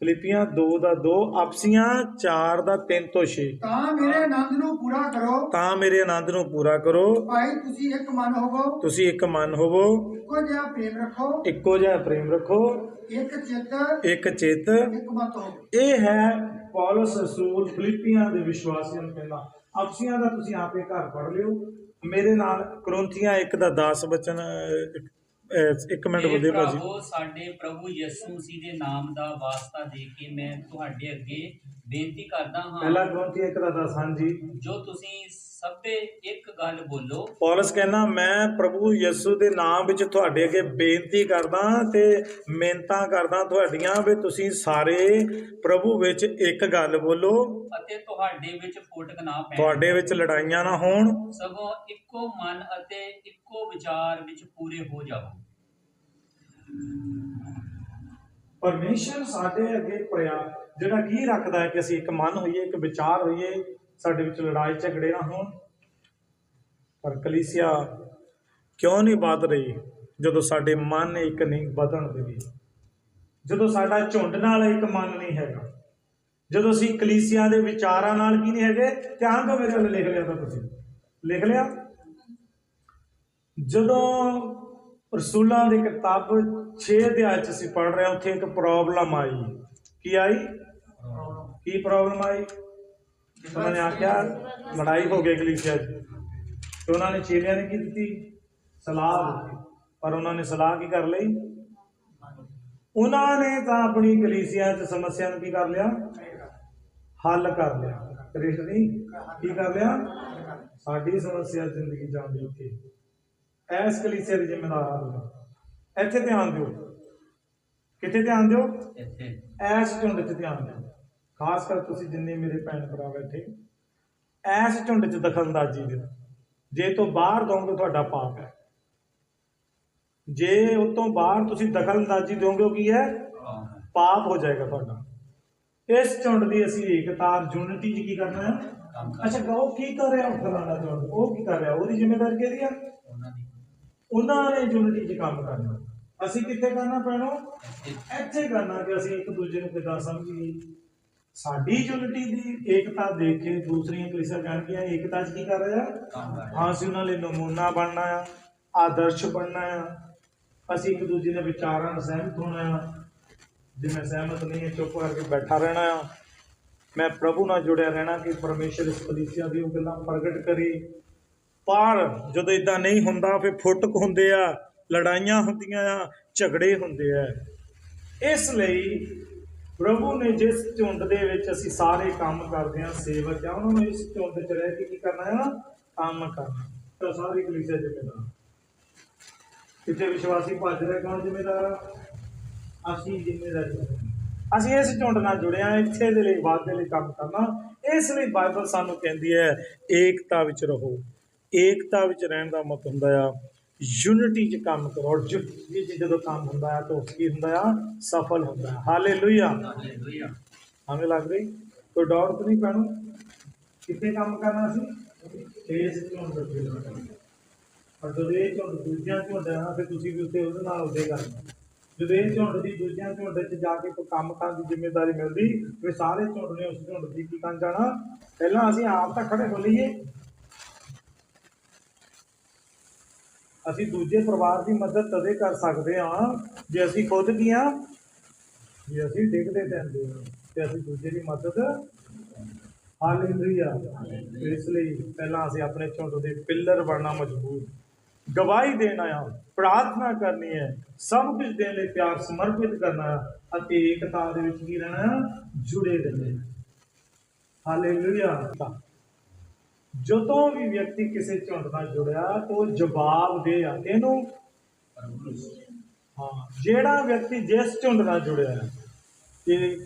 ਫਿਲੀਪੀਆਂ 2 ਦਾ 2 ਆਪਸੀਆਂ 4 ਦਾ 3 ਤੋਂ 6 ਤਾਂ ਮੇਰੇ ਆਨੰਦ ਨੂੰ ਪੂਰਾ ਕਰੋ। ਤਾਂ ਮੇਰੇ ਆਨੰਦ ਨੂੰ ਪੂਰਾ ਕਰੋ। ਭਾਈ ਤੁਸੀਂ ਇੱਕ ਮਨ ਹੋਵੋ। ਤੁਸੀਂ ਇੱਕ ਮਨ ਹੋਵੋ। ਇੱਕੋ ਜਿਹਾ ਪ੍ਰੇਮ ਰੱਖੋ। ਇੱਕੋ ਜਿਹਾ ਪ੍ਰੇਮ ਰੱਖੋ। ਇੱਕ ਚਿੱਤ ਇੱਕ ਚਿੱਤ। ਇੱਕ ਮਤ ਹੋਵੋ। ਇਹ ਹੈ ਪੌਲਸ ਰਸੂਲ ਫਿਲੀਪੀਆਂ ਦੇ ਵਿਸ਼ਵਾਸੀਆਂ ਨੂੰ ਕਹਿੰਦਾ। ਆਪਸੀਆਂ ਦਾ ਤੁਸੀਂ ਆਪੇ ਘਰ ਪੜ ਲਿਓ। ਮੇਰੇ ਨਾਲ ਕਰੋਂਥੀਆਂ 1 ਦਾ 10 ਬਚਨ ਅਹ, ਇੱਕ- ਇੱਕ ਮਿੰਟ ਇਹ ਬੋਲੇ ਭਾਜੀ। ਭਰਾਵੋ ਸਾਡੇ ਪ੍ਰਭੂ ਯਿਸੂ ਮਸੀਹ ਦੇ ਨਾਮ ਦਾ ਵਾਸਤਾ ਦੇ ਕੇ ਮੈਂ ਤੁਹਾਡੇ ਅੱਗੇ ਬੇਨਤੀ ਕਰਦਾ ਪਹਿਲਾ ਹਾਂ ਕਰੋਂਥੀ 1 ਦਾ 10 ਹਾਂਜੀ। ਜੋ ਤੁਸੀਂ ਸਭੇ ਇੱਕ ਗੱਲ ਬੋਲੋ। ਪੌਲਸ ਕਹਿੰਦਾ ਮੈਂ ਪ੍ਰਭੂ ਯਿਸੂ ਦੇ ਨਾਮ ਵਿੱਚ ਤੁਹਾਡੇ ਅੱਗੇ ਬੇਨਤੀ ਕਰਦਾ ਤੇ ਮਿਹਨਤਾਂ ਕਰਦਾ ਤੁਹਾਡੀਆਂ ਵੀ ਤੁਸੀਂ ਸਾਰੇ ਪ੍ਰਭੂ ਵਿੱਚ ਇੱਕ ਗੱਲ ਬੋਲੋ। ਅਤੇ ਤੁਹਾਡੇ ਵਿੱਚ ਫੋਟਕ ਨਾ ਪੈਣ। ਤੁਹਾਡੇ ਵਿੱਚ ਲੜਾਈਆਂ ਨਾ ਹੋਣ। ਸਗੋਂ ਇੱਕੋ ਮਨ ਅਤੇ ਇੱਕੋ ਵਿਚਾਰ ਵਿੱਚ ਪੂਰੇ ਹੋ ਜਾਓ। ਪਰਮੇਸ਼ਰ ਸਾਡੇ ਅੱਗੇ ਪ੍ਰਿਆ ਜਿਹੜਾ ਕੀ ਰੱਖਦਾ ਹੈ ਕਿ ਅਸੀਂ ਇੱਕ ਮਨ ਹੋਈਏ ਇੱਕ ਵਿਚਾਰ ਹੋਈਏ ਸਾਡੇ ਵਿੱਚ ਲੜਾਈ ਝਗੜੇ ਨਾ ਹੋਣ। ਪਰ ਕਲੀਸਿਆ ਕਿਉਂ ਨਹੀਂ ਵੱਧ ਰਹੀ ਜਦੋਂ ਸਾਡੇ ਮਨ ਇੱਕ ਨਹੀਂ ਵਧਣ ਦੇ ਜਦੋਂ ਸਾਡਾ ਝੁੰਡ ਨਾਲ ਇੱਕ ਮਨ ਨਹੀਂ ਹੈਗਾ। ਜਦੋਂ ਅਸੀਂ ਕਲੀਸਿਆ ਦੇ ਵਿਚਾਰਾਂ ਨਾਲ ਕੀ ਨਹੀਂ ਹੈਗੇ? ਧਿਆਨ ਦਿਓ ਮੇਰੇ ਵੱਲ ਲਿਖ ਲਿਆ ਤਾਂ ਤੁਸੀਂ। ਲਿਖ ਲਿਆ? ਜਦੋਂ ਰਸੂਲਾਂ ਦੀ ਕਿਤਾਬ 6 ਅਧਿਆਇ ਚ ਅਸੀਂ ਪੜ ਰਹੇ ਹਾਂ ਉੱਥੇ ਇੱਕ ਪ੍ਰੋਬਲਮ ਆਈ। ਕੀ ਆਈ? ਕੀ ਪ੍ਰੋਬਲਮ ਆਈ? ਉਹਨਾਂ ਨੇ ਆਖਿਆ ਲੜਾਈ ਹੋ ਗਈ ਕਲੀਸਿਆ 'ਚ। ਤੇ ਉਹਨਾਂ ਨੇ ਚੇਲਿਆਂ ਨੇ ਕੀ ਦਿੱਤੀ? ਸਲਾਹ ਦਿੱਤੀ। ਪਰ ਉਹਨਾਂ ਨੇ ਸਲਾਹ ਕੀ ਕਰ ਲਈ? ਉਹਨਾਂ ਨੇ ਤਾਂ ਆਪਣੀ ਕਲੀਸਿਆ 'ਚ ਸਮੱਸਿਆ ਨੂੰ ਕੀ ਕਰ ਲਿਆ? ਹੱਲ ਕਰ ਲਿਆ। ਕ੍ਰਿਸ਼ਨ ਨਹੀਂ ਕੀ ਕਰ ਲਿਆ? ਸਾਡੀ ਸਮੱਸਿਆ ਜ਼ਿੰਦਗੀ ਜਾਂਦੀ ਉੱਥੇ ਐਸ ਕਲੀਸਿਆ ਦੇ ਜ਼ਿੰਮੇਦਾਰ ਇੱਥੇ ਧਿਆਨ ਦਿਓ। ਕਿੱਥੇ ਧਿਆਨ ਦਿਓ? ਇੱਥੇ। ਐਸ ਝੁੰਡ 'ਚ ਧਿਆਨ ਦਿਓ। ਖਾਸ ਕਰ ਤੁਸੀਂ ਜਿੰਨੇ ਮੇਰੇ ਭੈਣ ਭਰਾ ਬੈਠੇ ਐਸ ਝੁੰਡ 'ਚ ਦਖਲਅੰਦਾਜ਼ੀ ਦਿਓ ਜੇ ਤੋਂ ਬਾਹਰ ਦੋਗੇ ਤੁਹਾਡਾ ਪਾਪ ਹੈ। ਜੇ ਉਹ ਤੋਂ ਬਾਹਰ ਤੁਸੀਂ ਦਖਲਅੰਦਾਜ਼ੀ ਦਿਓਗੇ ਉਹ ਕੀ ਹੈ? ਪਾਪ ਹੋ ਜਾਏਗਾ ਤੁਹਾਡਾ। ਇਸ ਝੁੰਡ ਦੀ ਅਸੀਂ ਏਕਤਾ ਯੂਨਿਟੀ 'ਚ ਕੀ ਕਰਨਾ ਹੈ? ਅੱਛਾ ਗਾਓ ਕੀ ਕਰ ਰਿਹਾ ਉਹ ਫਲਾਣਾ ਝੁੰਡ? ਉਹ ਕੀ ਕਰ ਰਿਹਾ? ਉਹਦੀ ਜ਼ਿੰਮੇਵਾਰੀ ਕਿਹਦੀ ਆ? ਉਹਨਾਂ ਦੀ। ਨੇ ਯੂਨਿਟੀ 'ਚ ਕੰਮ ਕਰਨਾ ਅਸੀਂ ਕਿੱਥੇ ਕਰਨਾ ਪੈਣੋ ਇੱਥੇ। ਕਰਨਾ ਕਿ ਅਸੀਂ ਇੱਕ ਦੂਜੇ ਨੂੰ ਕਿੱਦਾਂ ਸਮਝੀਏ। ਸਾਡੀ ਯੂਨਿਟੀ ਦੀ ਏਕਤਾ ਦੇਖ ਕੇ ਦੂਸਰੀਆਂ ਕਲੀਸਾਂ ਜਾਣਗੀਆਂ ਏਕਤਾ 'ਚ ਕੀ ਕਰ ਰਿਹਾ? ਹਾਂ ਅਸੀਂ ਉਹਨਾਂ ਲਈ ਨਮੂਨਾ ਬਣਨਾ ਆ ਆਦਰਸ਼ ਬਣਨਾ ਆ। ਅਸੀਂ ਇੱਕ ਦੂਜੇ ਦੇ ਵਿਚਾਰਾਂ ਨਾਲ ਸਹਿਮਤ ਹੋਣਾ ਆ। ਜੇ ਮੈਂ ਸਹਿਮਤ ਨਹੀਂ ਹਾਂ ਚੁੱਪ ਕਰਕੇ ਬੈਠਾ ਰਹਿਣਾ ਆ। ਮੈਂ ਪ੍ਰਭੂ ਨਾਲ ਜੁੜਿਆ ਰਹਿਣਾ ਕਿ ਪਰਮੇਸ਼ਰ ਇਸ ਕਲੀਸਿਆ ਦੀ ਉਹ ਗੱਲਾਂ ਪ੍ਰਗਟ ਕਰੇ। ਪਰ ਜਦੋਂ ਇਦਾਂ ਨਹੀਂ ਹੁੰਦਾ ਫਿਰ ਫੁੱਟਕ ਹੁੰਦੇ ਆ ਲੜਾਈਆਂ ਹੁੰਦੀਆਂ ਆ ਝਗੜੇ ਹੁੰਦੇ ਆ। ਇਸ ਲਈ ਪ੍ਰਭੂ ਨੇ ਜਿਸ ਝੁੰਡ ਦੇ ਵਿੱਚ ਅਸੀਂ ਸਾਰੇ ਕੰਮ ਕਰਦੇ ਹਾਂ, ਸੇਵਕ ਆ ਉਹਨਾਂ ਨੂੰ ਇਸ ਝੁੰਡ 'ਚ ਰਹਿ ਕੇ ਕੀ ਕਰਨਾ ਆ ਕੰਮ ਕਰਨਾ ਤਾਂ ਸਾਰੀ ਕਲੀਸਿਆ ਜ਼ਿੰਮੇਦਾਰ। ਕਿਤੇ ਵਿਸ਼ਵਾਸੀ ਭੱਜ ਰਿਹਾ ਕੌਣ ਜ਼ਿੰਮੇਦਾਰ? ਆ ਅਸੀਂ ਜ਼ਿੰਮੇਦਾਰ ਅਸੀਂ ਇਸ ਝੁੰਡ ਨਾਲ ਜੁੜਿਆ ਇੱਥੇ ਦੇ ਲਈ ਵਾਅਦੇ ਲਈ ਕੰਮ ਕਰਨਾ। ਇਸ ਲਈ ਬਾਈਬਲ ਸਾਨੂੰ ਕਹਿੰਦੀ ਹੈ, ਏਕਤਾ ਵਿੱਚ ਰਹੋ। ਏਕਤਾ ਵਿੱਚ ਰਹਿਣ ਦਾ ਮਤ ਹੁੰਦਾ ਆ। ਯੂਨਿਟੀ 'ਚ ਕੰਮ ਕਰੋ ਔਰ ਯੂਨਿਟੀ 'ਚ ਜਦੋਂ ਕੰਮ ਹੁੰਦਾ ਹੈ ਤਾਂ ਕੀ ਹੁੰਦਾ ਆ? ਸਫਲ ਹੁੰਦਾ ਹੈ। ਹਾਲੇਲੂਇਆ। ਹਾਲੇਲੂਇਆ। ਹमें ਲੱਗ ਰਹੀ ਕੋਈ ਡਾਊਟ ਤਾਂ ਨਹੀਂ ਪੈਣੋ ਕਿੱਥੇ ਕੰਮ ਕਰਨਾ ਸੀ? ਇਸ ਝੁੰਡ ਦੇ ਪਰ ਜਦੋਂ ਇਹ ਝੁੰਡ ਦੂਜਿਆਂ ਝੁੰਡ ਹੈ ਨਾ ਫਿਰ ਤੁਸੀਂ ਵੀ ਉੱਥੇ ਉਹਦੇ ਨਾਲ ਉਹਦੇ ਕਰਨਾ। ਜਦੋਂ ਇਹ ਝੁੰਡ ਦੀ ਦੂਜਿਆਂ ਝੁੰਡ 'ਚ ਜਾ ਕੇ ਕੋਈ ਕੰਮ ਕਰਨ ਦੀ ਜ਼ਿੰਮੇਵਾਰੀ ਮਿਲਦੀ ਫਿਰ ਸਾਰੇ ਝੁੰਡ ਨੇ ਉਸ ਝੁੰਡ ਦੀ ਕੀ ਕਰਨ ਜਾਣਾ? ਪਹਿਲਾਂ ਅਸੀਂ ਆਪ ਤਾਂ ਖੜੇ ਹੋ ਲਈਏ। ਅਸੀਂ ਦੂਜੇ ਪਰਿਵਾਰ ਦੀ ਮਦਦ ਤਦੇ ਕਰ ਸਕਦੇ ਹਾਂ, ਜੇ ਅਸੀਂ ਖੁਦ ਕੀ ਹਾਂ, ਜੇ ਅਸੀਂ ਡਿੱਗਦੇ ਪੈਂਦੇ ਹਾਂ, ਤੇ ਅਸੀਂ ਦੂਜੇ ਦੀ ਮਦਦ ਹਾਲੇਲੂਇਆ ਇਸ ਲਈ ਪਹਿਲਾਂ ਅਸੀਂ ਆਪਣੇ ਝੁੰਡ ਦੇ ਪਿੱਲਰ ਬਣਨਾ ਮਜਬੂਰ। ਗਵਾਹੀ ਦੇਣਾ ਆ, ਪ੍ਰਾਰਥਨਾ ਕਰਨੀ ਹੈ, ਸਭ ਕੁਝ ਦੇਣ ਲਈ ਪਿਆਰ ਸਮਰਪਿਤ ਕਰਨਾ ਆ ਅਤੇ ਏਕਤਾ ਦੇ ਵਿੱਚ ਕੀ ਰਹਿਣਾ ਆ? ਜੁੜੇ ਰਹਿਣਾ। ਹਾਲੇਲੂਇਆ। ਜਦੋਂ ਵੀ ਵਿਅਕਤੀ ਕਿਸੇ ਝੁੰਡ ਨਾਲ ਜੁੜਿਆ ਤਾਂ ਉਹ ਜਵਾਬ ਦੇ ਆ ਇਹਨੂੰ ਹਾਂ ਜਿਹੜਾ ਵਿਅਕਤੀ ਜਿਸ ਝੁੰਡ ਨਾਲ ਜੁੜਿਆ ਹੈ ਕਿ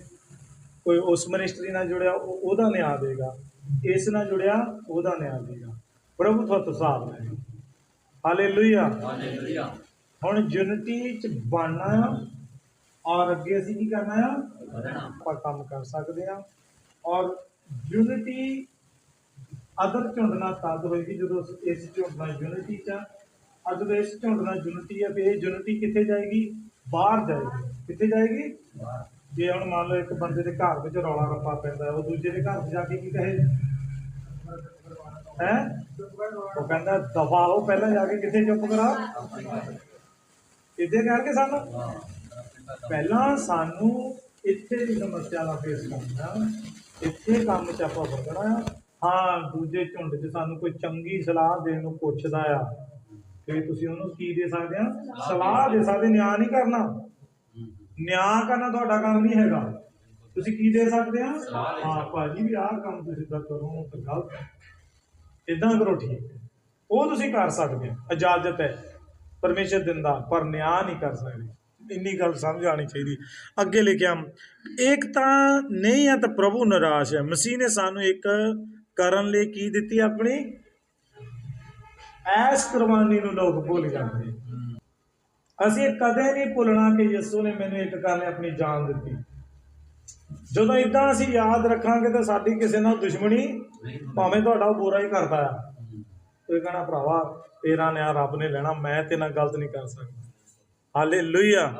ਕੋਈ ਉਸ ਮਿਨਿਸਟਰੀ ਨਾਲ ਜੁੜਿਆ ਉਹ- ਉਹਦਾ ਨਿਆਂ ਦੇਗਾ। ਇਸ ਨਾਲ ਜੁੜਿਆ ਉਹਦਾ ਨਿਆਂ ਦੇਗਾ। ਪ੍ਰਭੂ ਤੁਹਾਡੇ ਹਿਸਾਬ ਹੈ। ਹਾਲੇਲੂਇਆ ਹਾਲੇਲੂਇਆ ਹੁਣ ਯੂਨਿਟੀ ਚ ਬਣਨਾ ਆ ਔਰ ਅੱਗੇ ਅਸੀਂ ਕੀ ਕਰਨਾ ਆ? ਆਪਾਂ ਕੰਮ ਕਰ ਸਕਦੇ ਆ। ਔਰ ਯੂਨਿਟੀ ਅਦਰ ਝੁੰਡ ਨਾਲ ਤਦ ਹੋਏਗੀ ਜਦੋਂ ਇਸ ਝੁੰਡ ਨਾਲ ਯੂਨਿਟੀ ਚ। ਅੱਜ ਜਦੋਂ ਇਸ ਝੁੰਡ ਨਾਲ ਯੂਨਿਟੀ ਆ ਫਿਰ ਇਹ ਯੂਨਿਟੀ ਕਿੱਥੇ ਜਾਏਗੀ? ਬਾਹਰ ਜਾਏਗੀ। ਕਿੱਥੇ ਜਾਏਗੀ? ਜੇ ਹੁਣ ਮੰਨ ਲਓ ਇੱਕ ਬੰਦੇ ਦੇ ਘਰ ਵਿੱਚ ਰੌਲਾ ਰੱਪਾ ਪੈਂਦਾ ਉਹ ਦੂਜੇ ਦੇ ਘਰ ਜਾ ਕੇ ਕੀ ਕਹੇ? ਹੈ? ਉਹ ਕਹਿੰਦਾ ਦਫਾ ਹੋ ਪਹਿਲਾਂ ਜਾ ਕੇ ਕਿੱਥੇ ਚੁੱਪ ਕਰਾ ਇੱਥੇ ਕਰਕੇ ਸਾਨੂੰ? ਪਹਿਲਾਂ ਸਾਨੂੰ ਇੱਥੇ ਦੀ ਸਮੱਸਿਆ ਦਾ ਫੇਸ ਕਰਨਾ ਇੱਥੇ ਕੰਮ ਚ ਆਪਾਂ ਵਰਤਣਾ ਹਾਂ ਦੂਜੇ ਝੁੰਡ 'ਚ ਸਾਨੂੰ ਕੋਈ ਚੰਗੀ ਸਲਾਹ ਦੇਣ ਨੂੰ ਪੁੱਛਦਾ ਆ ਤੇ ਤੁਸੀਂ ਉਹਨੂੰ ਕੀ ਦੇ ਸਕਦੇ ਆ? ਸਲਾਹ ਦੇ ਸਕਦੇ ਨਿਆਂ ਨਹੀਂ ਕਰਨਾ। ਨਿਆਂ ਕਰਨਾ ਤੁਹਾਡਾ ਕੰਮ ਨਹੀਂ ਹੈਗਾ। ਤੁਸੀਂ ਕੀ ਦੇ ਸਕਦੇ ਆ? ਹਾਂ ਭਾਜੀ ਵੀ ਆਹ ਕੰਮ ਤੁਸੀਂ ਤਾਂ ਕਰੋ ਤਾਂ ਗਲਤ ਇਦਾਂ ਕਰੋ ਠੀਕ ਉਹ ਤੁਸੀਂ ਕਰ ਸਕਦੇ ਹੋ ਇਜਾਜ਼ਤ ਹੈ। ਪਰਮੇਸ਼ਰ ਦਿੰਦਾ ਪਰ ਨਿਆਂ ਨਹੀਂ ਕਰ ਸਕਦੇ। ਇੰਨੀ ਗੱਲ ਸਮਝ ਆਣੀ ਚਾਹੀਦੀ। ਅੱਗੇ ਲਿਖਿਆ ਇੱਕ ਤਾਂ ਨਹੀਂ ਹੈ ਤਾਂ ਪ੍ਰਭੂ ਨਿਰਾਸ਼ ਹੈ। ਮਸੀਹ ਨੇ ਸਾਨੂੰ ਇੱਕ ਕਰਨ ਲਈ ਕੀ ਦਿੱਤੀ ਆਪਣੀ? ਐਸ ਕੁਰਬਾਨੀ ਨੂੰ ਲੋਕ ਭੁੱਲ ਜਾਂਦੇ। ਅਸੀਂ ਕਦੇ ਨਹੀਂ ਭੁੱਲਣਾ ਕਿ ਯਿਸੂ ਨੇ ਮੈਨੂੰ ਇੱਕ ਗੱਲ ਆਪਣੀ ਜਾਨ ਦਿੱਤੀ। ਜਦੋਂ ਇਦਾਂ ਅਸੀਂ ਯਾਦ ਰੱਖਾਂਗੇ ਤਾਂ ਸਾਡੀ ਕਿਸੇ ਨਾਲ ਦੁਸ਼ਮਣੀ ਭਾਵੇਂ ਤੁਹਾਡਾ ਉਹ ਬੁਰਾ ਹੀ ਕਰਦਾ ਆ। ਕੋਈ ਕਹਣਾ ਭਰਾਵਾ, ਤੇਰਾ ਨਿਆ ਰੱਬ ਨੇ ਲੈਣਾ, ਮੈਂ ਤੇ ਨਾਲ ਗਲਤ ਨਹੀਂ ਕਰ ਸਕਦਾ। ਹਾਲੇਲੂਇਆ।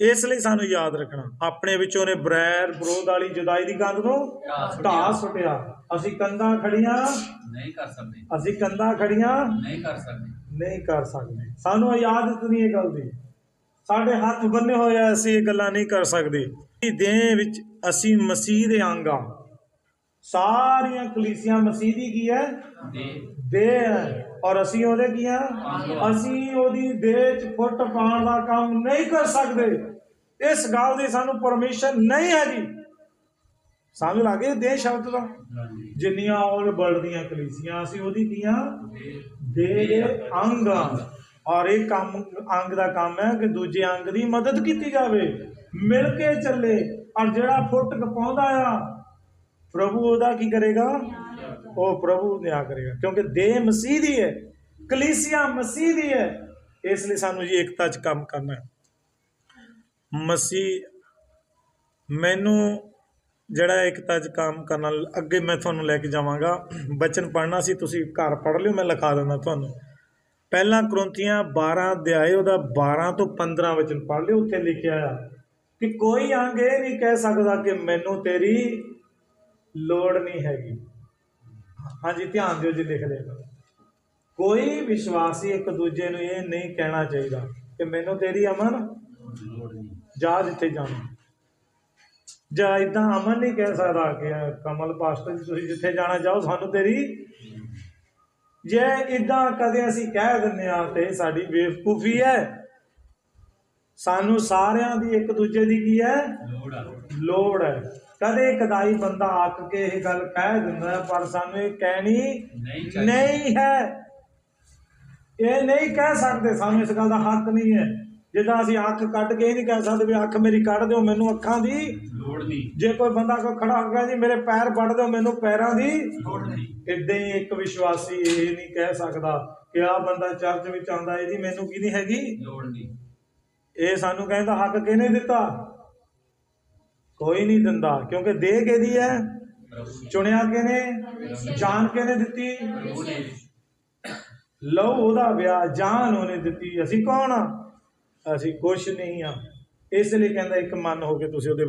ਇਸ ਲਈ ਸਾਨੂੰ ਯਾਦ ਰੱਖਣਾ। ਆਪਣੇ ਵਿੱਚੋਂ ਨੇ ਬਰੈਰ ਵਿਰੋਧ ਵਾਲੀ ਜੁਦਾਈ ਦੀ ਕੰਧ ਨੂੰ ਢਾਹ ਸੁੱਟਿਆ। ਅਸੀਂ ਕੰਧਾਂ ਖੜੀਆਂ ਨਹੀਂ ਕਰ ਸਕਦੇ। ਅਸੀਂ ਕੰਧਾਂ ਖੜੀਆਂ ਨਹੀਂ ਕਰ ਸਕਦੇ। ਨਹੀਂ ਕਰ ਸਕਦੇ। ਸਾਨੂੰ ਇਜਾਜ਼ਤ ਨਹੀਂ ਇਹ ਗੱਲ ਦੀ। ਸਾਡੇ ਹੱਥ ਬੰਨੇ ਹੋਏ ਆ ਅਸੀਂ ਇਹ ਗੱਲਾਂ ਨਹੀਂ ਕਰ ਸਕਦੇ। ਦੇਹ ਵਿੱਚ ਅਸੀਂ ਮਸੀਹ ਦੇ ਅੰਗ ਆ। ਸਾਰੀਆਂ ਕਲੀਸੀਆਂ ਮਸੀਹ ਦੀ ਕੀ ਹੈ? ਦੇ ਹੈ। ਔਰ ਅਸੀਂ ਉਹਦੇ ਕੀ ਆ? ਅਸੀਂ ਉਹਦੀ ਦੇਹ 'ਚ ਫੁੱਟ ਪਾਉਣ ਦਾ ਕੰਮ ਨਹੀਂ ਕਰ ਸਕਦੇ। ਇਸ ਗੱਲ ਦੀ ਸਾਨੂੰ ਪਰਮਿਸ਼ਨ ਨਹੀਂ ਹੈਗੀ। ਸਮਝ ਲੱਗੇ ਦੇਹ ਸ਼ਬਦ ਦਾ? ਜਿੰਨੀਆਂ ਔਰ ਵਰਲਡ ਦੀਆਂ ਕਲੀਸੀਆਂ ਅਸੀਂ ਉਹਦੀ ਕੀਆਂ ਦੇਹ ਦੇ ਅੰਗ। ਔਰ ਇਹ ਕੰਮ ਅੰਗ ਦਾ ਕੰਮ ਹੈ ਕਿ ਦੂਜੇ ਅੰਗ ਦੀ ਮਦਦ ਕੀਤੀ ਜਾਵੇ। ਮਿਲ ਕੇ ਚੱਲੇ। ਔਰ ਜਿਹੜਾ ਫੁੱਟ ਕਪਾਉਂਦਾ ਆ ਪ੍ਰਭੂ ਉਹਦਾ ਕੀ ਕਰੇਗਾ? ਉਹ ਪ੍ਰਭੂ ਨਿਆਂ ਕਰੇਗਾ। ਕਿਉਂਕਿ ਦੇਹ ਮਸੀਹ ਦੀ ਹੈ, ਕਲੀਸਿਆ ਮਸੀਹ ਦੀ ਹੈ। ਇਸ ਲਈ ਸਾਨੂੰ ਜੀ ਇਕਤਾ 'ਚ ਕੰਮ ਕਰਨਾ ਹੈ। ਮਸੀਹ ਮੈਨੂੰ ਜਿਹੜਾ ਇਕਤਾ 'ਚ ਕੰਮ ਕਰਨਾ ਅੱਗੇ ਮੈਂ ਤੁਹਾਨੂੰ ਲੈ ਕੇ ਜਾਵਾਂਗਾ। ਬਚਨ ਪੜ੍ਹਨਾ ਸੀ, ਤੁਸੀਂ ਘਰ ਪੜ੍ਹ ਲਿਓ, ਮੈਂ ਲਿਖਾ ਦਿੰਦਾ ਤੁਹਾਨੂੰ। ਪਹਿਲਾਂ ਕਰੰਥੀਆਂ 12 ਅਧਿਆਏ, ਉਹਦਾ 12 ਤੋਂ 15 ਵਚਨ ਪੜ੍ਹ ਲਿਓ, ਉੱਥੇ ਲਿਖਿਆ ਆ ਕਿ ਕੋਈ ਅੰਗ ਇਹ ਨਹੀਂ ਕਹਿ ਸਕਦਾ ਕਿ ਮੈਨੂੰ ਤੇਰੀ ਲੋੜ ਨਹੀਂ ਹੈਗੀ। ਹਾਂਜੀ ਧਿਆਨ ਦਿਓ ਜੀ ਲਿਖ ਲਿਆ ਕੋਈ ਵਿਸ਼ਵਾਸੀ ਇੱਕ ਦੂਜੇ ਨੂੰ ਇਹ ਨਹੀਂ ਕਹਿਣਾ ਚਾਹੀਦਾ ਕਿ ਮੈਨੂੰ ਤੇਰੀ ਅਮਨ ਜਾ ਜਿੱਥੇ ਜਾਣਾ। ਜਾਂ ਇਦਾਂ ਅਮਨ ਨਹੀਂ ਕਹਿ ਸਕਦਾ ਕਿ ਕਮਲ ਪਾਸਟਰ ਜੀ ਤੁਸੀਂ ਜਿੱਥੇ ਜਾਣਾ ਚਾਹੋ ਸਾਨੂੰ ਤੇਰੀ ਜੇ ਇਦਾਂ ਕਦੇ ਅਸੀਂ ਕਹਿ ਦਿੰਦੇ ਆ ਤੇ ਸਾਡੀ ਬੇਵਕੂਫੀ ਹੈ। ਸਾਨੂੰ ਸਾਰਿਆਂ ਦੀ ਇੱਕ ਦੂਜੇ ਦੀ ਕੀ ਹੈ? ਲੋੜ ਹੈ। ਕਦੇ ਕਦਾਈ ਬੰਦਾ ਆਕ ਕੇ ਇਹ ਗੱਲ ਕਹਿ ਦਿੰਦਾ ਪਰ ਸਾਨੂੰ ਇਹ ਕਹਿਣੀ ਨਹੀਂ ਹੈ। ਇਹ ਨਹੀਂ ਕਹਿ ਸਕਦੇ ਸਾਨੂੰ ਇਸ ਗੱਲ ਦਾ ਹੱਕ ਨਹੀਂ ਹੈ। ਜਿੱਦਾਂ ਅਸੀਂ ਅੱਖ ਕੱਢ ਕੇ ਇਹ ਨਹੀਂ ਕਹਿ ਸਕਦੇ ਵੀ ਅੱਖ ਮੇਰੀ ਕੱਢ ਦਿਓ ਮੈਨੂੰ ਅੱਖਾਂ ਦੀ ਲੋੜ ਨਹੀਂ। ਜੇ ਕੋਈ ਬੰਦਾ ਕੋ ਖੜਾ ਹੋ ਗਿਆ ਜੀ ਮੇਰੇ ਪੈਰ ਵੱਢ ਦਿਓ ਮੈਨੂੰ ਪੈਰਾਂ ਦੀ ਲੋੜ ਨਹੀਂ। ਇਦਾਂ ਹੀ ਇੱਕ ਵਿਸ਼ਵਾਸੀ ਇਹ ਨਹੀਂ ਕਹਿ ਸਕਦਾ ਕਿ ਆਹ ਬੰਦਾ ਚਰਚ ਵਿੱਚ ਆਉਂਦਾ ਇਹਦੀ ਮੈਨੂੰ ਕੀ ਨਹੀਂ ਹੈਗੀ? ਲੋੜ ਨਹੀਂ। ਇਹ ਸਾਨੂੰ ਕਹਿੰਦਾ ਹੱਕ ਕਿਹਨੇ ਦਿੱਤਾ? ਕੋਈ ਨਹੀਂ ਦਿੰਦਾ ਕਿਉਂਕਿ ਦੇਹ ਕਿਹਦੀ ਹੈ? ਚੁਣਿਆ ਕਿਹਨੇ? ਜਾਨ ਕਿਹਨੇ ਦਿੱਤੀ? ਲਓ ਉਹਦਾ ਵਿਆਹ ਜਾਨ ਉਹਨੇ ਦਿੱਤੀ। ਅਸੀਂ ਕੌਣ ਆ? ਅਸੀਂ ਕੁਛ ਨਹੀਂ ਆ। ਇਸ ਲਈ ਕਹਿੰਦਾ ਇੱਕ ਮਨ ਹੋ ਕੇ ਤੁਸੀਂ ਉਹਦੇ